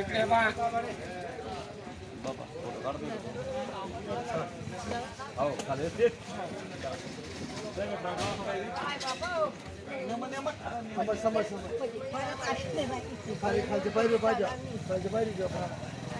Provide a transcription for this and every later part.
इकडे बा बाबा हो खाली समज समज समज खाली खालचे पाहिजे पाहिजे खालचे पाहिजे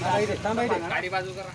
थांबा इथे, थांबा इथे. गाडी बाजू करा